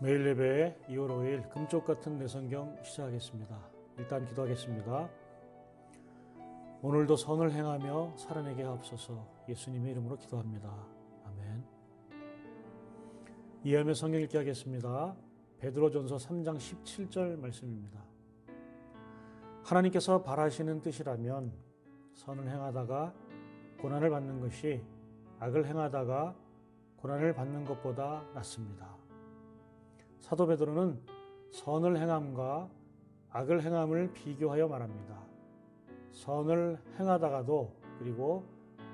매일 예배 2월 5일 금쪽 같은 내 성경 시작하겠습니다. 일단 기도하겠습니다. 오늘도 선을 행하며 살아내게 하옵소서 예수님의 이름으로 기도합니다. 아멘. 이해하며 성경 읽기 하겠습니다. 베드로전서 3장 17절 말씀입니다. 하나님께서 바라시는 뜻이라면 선을 행하다가 고난을 받는 것이 악을 행하다가 고난을 받는 것보다 낫습니다. 사도 베드로는 선을 행함과 악을 행함을 비교하여 말합니다. 선을 행하다가도 그리고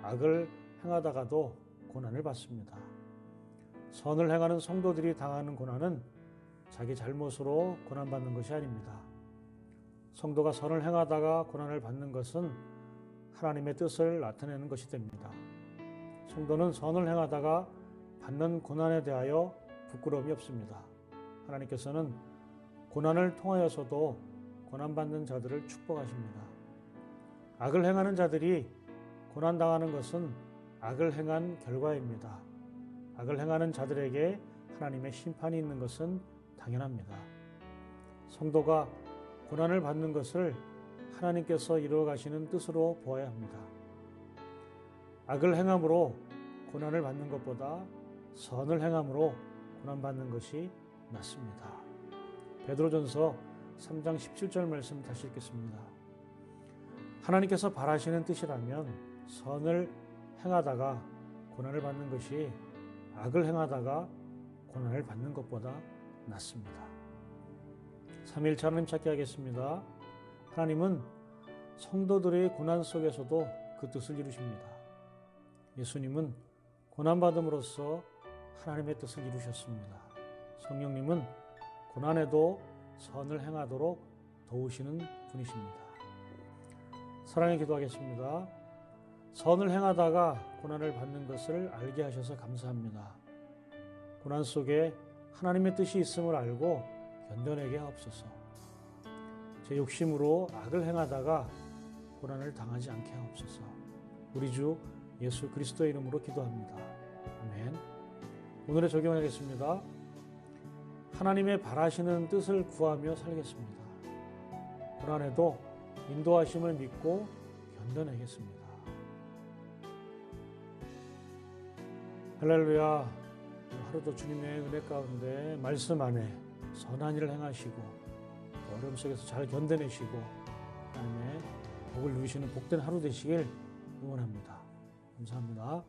악을 행하다가도 고난을 받습니다. 선을 행하는 성도들이 당하는 고난은 자기 잘못으로 고난받는 것이 아닙니다. 성도가 선을 행하다가 고난을 받는 것은 하나님의 뜻을 나타내는 것이 됩니다. 성도는 선을 행하다가 받는 고난에 대하여 부끄러움이 없습니다. 하나님께서는 고난을 통하여서도 고난받는 자들을 축복하십니다. 악을 행하는 자들이 고난당하는 것은 악을 행한 결과입니다. 악을 행하는 자들에게 하나님의 심판이 있는 것은 당연합니다. 성도가 고난을 받는 것을 하나님께서 이루어 가시는 뜻으로 보아야 합니다. 악을 행함으로 고난을 받는 것보다 선을 행함으로 고난받는 것이 낫습니다. 베드로전서 3장 17절 말씀 다시 읽겠습니다. 하나님께서 바라시는 뜻이라면 선을 행하다가 고난을 받는 것이 악을 행하다가 고난을 받는 것보다 낫습니다. 3일차 하나님 찾기 하겠습니다. 하나님은 성도들의 고난 속에서도 그 뜻을 이루십니다. 예수님은 고난받음으로써 하나님의 뜻을 이루셨습니다. 성령님은 고난에도 선을 행하도록 도우시는 분이십니다. 사랑에 기도하겠습니다. 선을 행하다가 고난을 받는 것을 알게 하셔서 감사합니다. 고난 속에 하나님의 뜻이 있음을 알고 견뎌내게 하옵소서. 제 욕심으로 악을 행하다가 고난을 당하지 않게 하옵소서. 우리 주 예수 그리스도의 이름으로 기도합니다. 아멘. 오늘의 적용하겠습니다. 하나님의 바라시는 뜻을 구하며 살겠습니다. 고난에도 인도하심을 믿고 견뎌내겠습니다. 할렐루야. 하루도 주님의 은혜 가운데 말씀 안에 선한 일을 행하시고 어려움 속에서 잘 견뎌내시고 하나님의 복을 누리시는 복된 하루 되시길 응원합니다. 감사합니다.